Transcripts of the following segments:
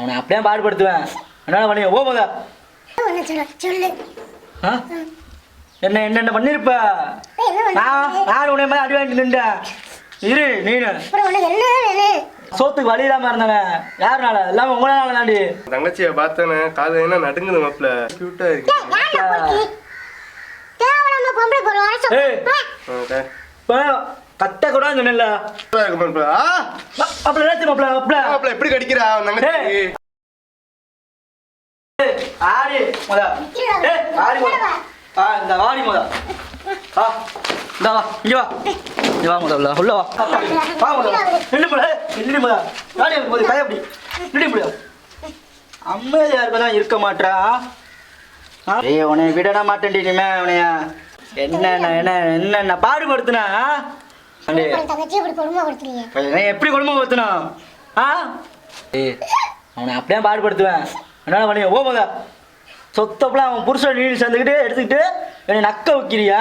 அவனை அப்படியே பாடுபடுத்துவேன். என்ன பண்ணி ஓ ஒண்ணு சொல்லு சொல்லு. ஆ? என்ன என்னென்ன பண்ணிருப்ப? என்ன? நான் நான் உன்னை மாதிரி அடி வாங்கி நின்றேன். இரு நீனு. என்ன சோத்துக்கு வழி இல்லாம இருந்தானே யாருனால? எல்லாமே உங்களால தாண்டி தங்கச்சியை பார்த்தேனே காது என்ன நடுங்குது மாப்பிள்ள? கியூட்டா இருக்கு. கத்த கூட சொன்னல சூப்பரா இருக்கு மாப்பிள்ள. மாப்பிள்ள எப்படி கடிக்கிறா அவன் தங்கச்சி. ஆடி முத. ஆடி முத. ஆ இந்த வாடி முத. ஆ இந்த வா இங்க வா. இங்க வா முத உள்ள உள்ள வா. வா முத. நில்லு முத. நில்லு முத. வாடி முத கை அப்படி. நில்லு முத. அம்மையா இருப்பதான் இருக்க மாட்டா? ஏய் உன்னை விடட மாட்டேன்டி இனிமே உனைய என்ன என்ன என்ன பாடுபடுத்துனா? அண்டே தங்கச்சி இப்படி கொடுமை கொடுத்துறீங்க நான் எப்படி குடும்பம் பத்தணும் ஆ? ஏய் அவனை அப்படியே பாடுபடுத்துவேன். என்ன பண்ணி ஓ முத. சொத்தப்பெல்லாம் அவன் புருஷன் நீ சேர்ந்துக்கிட்டு எடுத்துக்கிட்டு என்னை நக்க வைக்கிறியா?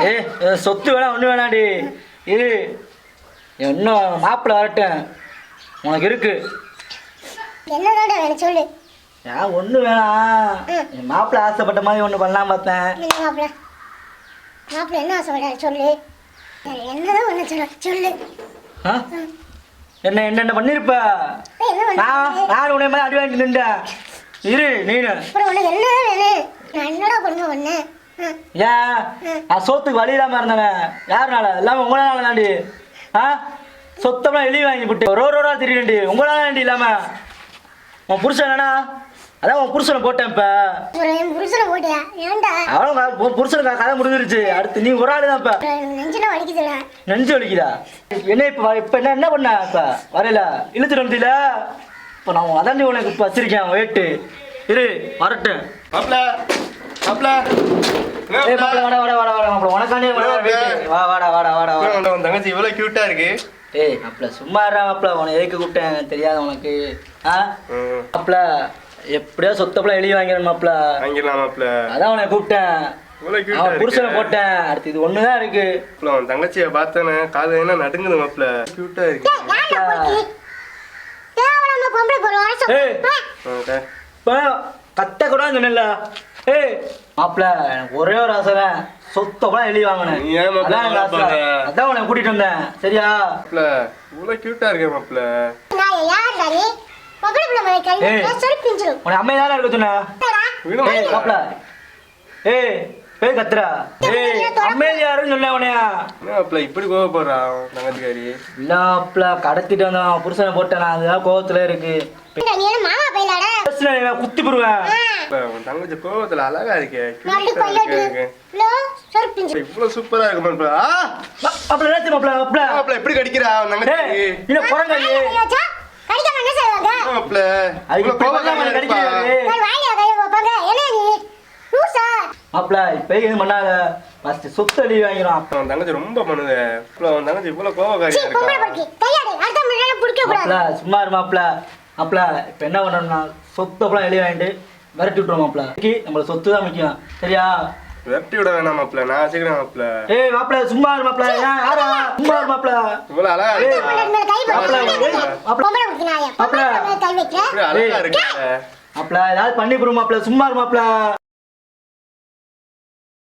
ஏய், சொத்து வேணாம் ஒன்று வேணாடி இரு. இன்னும் மாப்பிள்ளை வரட்டும். உனக்கு இருக்கு. சொல்லு. ஏன் ஒன்று வேணாம். என் மாப்பிள்ளை ஆசைப்பட்ட மாதிரி ஒன்று பண்ணலாம் பார்த்தேன். மாப்பிள்ள. மாப்பிள்ள என்ன ஆசைப்படாரு சொல்லு. என்னதான் ஒண்ணு சொல்லு சொல்லு. ஆ? என்ன என்னென்ன பண்ணிருப்ப? நான் நான் உன்னை மாதிரி அடி வாங்கி நின்றேன். இரு நீனு. என்னடா பண்ணேன் ஆ, ஏன் நான் சோத்துக்கு வழி இல்லாம இருந்தேனே யாருனால? எல்லாமே உங்களால தாண்டி ஆ? சொத்தம்லாம் எழுதி வாங்கி விட்டு ரோ ரோடா திரியண்டி உங்களால தாண்டி இல்லாம. உன் புருஷன் என்னடா? அதான் உன் புருஷனை போட்டேன் இப்ப என் புருஷனை போட்டியா? ஏன்டா? அவன் உன் புருஷனுக்கு கதை முடிஞ்சிருச்சு. அடுத்து நீ ஒரு ஆளு தான் இப்ப நெஞ்சில வலிக்குதுடா. நெஞ்சு வலிக்குதா? என்ன இப்ப இப்ப என்ன என்ன பண்ண? இப்ப வரையில இழுத்துட்டு வந்தீல இப்ப நான் அதாண்டி உனக்கு இப்ப வச்சிருக்கேன் வெயிட்டு இரு வரட்டும். மாப்பிள்ள மாப்பிள்ள. என்ன ஏய் மாப்பிள மாப்பிள்ள? வாடா வாடா வாடா வாடா மாப்பிள உனக்காண்டி ஏய், மாப்பிள. வா வாடா வாடா வாடா வாடா. என்ன உன் தங்கச்சி இவ்வளவு கியூட்டா இருக்கு. ஏய் மாப்பிள சும்மா மாப்பிள உன்னை எதுக்கு கூப்பிட்டேன்? தெரியாத உனக்கு. ஆ? மாப்பிள எப்படியோ சொத்தப்பெல்லாம் எழுதி வாங்கிடணும் மாப்பிள. வாங்கிடலாம் மாப்பிள்ள அதான் உனக்கு கூப்பிட்டேன். அவன் புருஷனை போட்டேன். அடுத்து இது ஒன்று தான் இருக்கு உன் தங்கச்சியை பார்த்தேனே காது என்ன நடுங்குது மாப்பிள்ள கியூட்டா இருக்கு. கத்த கூட சொன்னல ஏய் மாப்பிள எனக்கு ஒரே ஒரு ஆசை தான் சொத்தப்பெல்லாம் எழுதி வாங்கினேன். மாப்பிள அதான் உனக்கு கூட்டிட்டு வந்தேன். சரியா? மாப்பிள்ள இவ்வளவு கியூட்டா இருக்கே மாப்பிள்ள பிள்ளை மாதிரி கை ஏய். அம்மையை தானே இருக்க ஏய் கத்துறா ஏய் அம்மையை யாருன்னு சொன்னேன் உனையா மாப்பிள்ள இப்படி கோவப்படுறா உன் தங்கச்சிக்காரி இல்லாப்ல கடத்திட்டு வந்தான் புருஷனை போட்டேன் அதுதான் கோவத்துல இருக்கு. நீ என்ன மாமா பையலாடா? பேசுனா இவன் குத்தி போடுவேன். மாப்பிள்ள, உன் தங்கச்சி கோவத்துல அழகா இருக்கே. இவ்வளவு சூப்பரா இருக்கு மாப்பிள்ள ஆ? மாப்பிள நேத்து மாப்பிள மாப்பிள்ள எப்படி கடிக்கிறா தங்கச்சி இன்னும் குரங்காயி வச்சா கடிக்காம என்ன செய்வாங்க? அதுக்கு வாயில வைப்பாங்க. நீ? லூசா. இப்ப எதுவும் பண்ணாத. ஃபர்ஸ்ட் சொத்து வாங்கிடும் அப்ப அவன் தங்கச்சி ரொம்ப பண்ணுது. இவ்வளவு அவன் தங்கச்சி இவ்வளவு கோவக்காரியா இருக்கா? கையாடு அடுத்த பிடிக்க கூடாது. சும்மா இரு மாப்பிள. இப்ப என்ன பண்ணணும்னா சொத்தப்பெல்லாம் எழுதி வாங்கிட்டு விரட்டி விட்டுருவோம் இன்னைக்கு நம்மள சொத்து தான் முக்கியம். சரியா? விட வேணாம் மாப்பிள்ள. நான் வச்சுக்கிறேன் மாப்பிள்ள. ஏய் மாப்பிள சும்மா இரு மாப்பிள ஏன் யாரா? சும்மா இரு மாப்பிள இவ்வளவு அழகா இருக்கா? ஏதாவது பண்ணி போடுவோம் மாப்பிள சும்மா இரு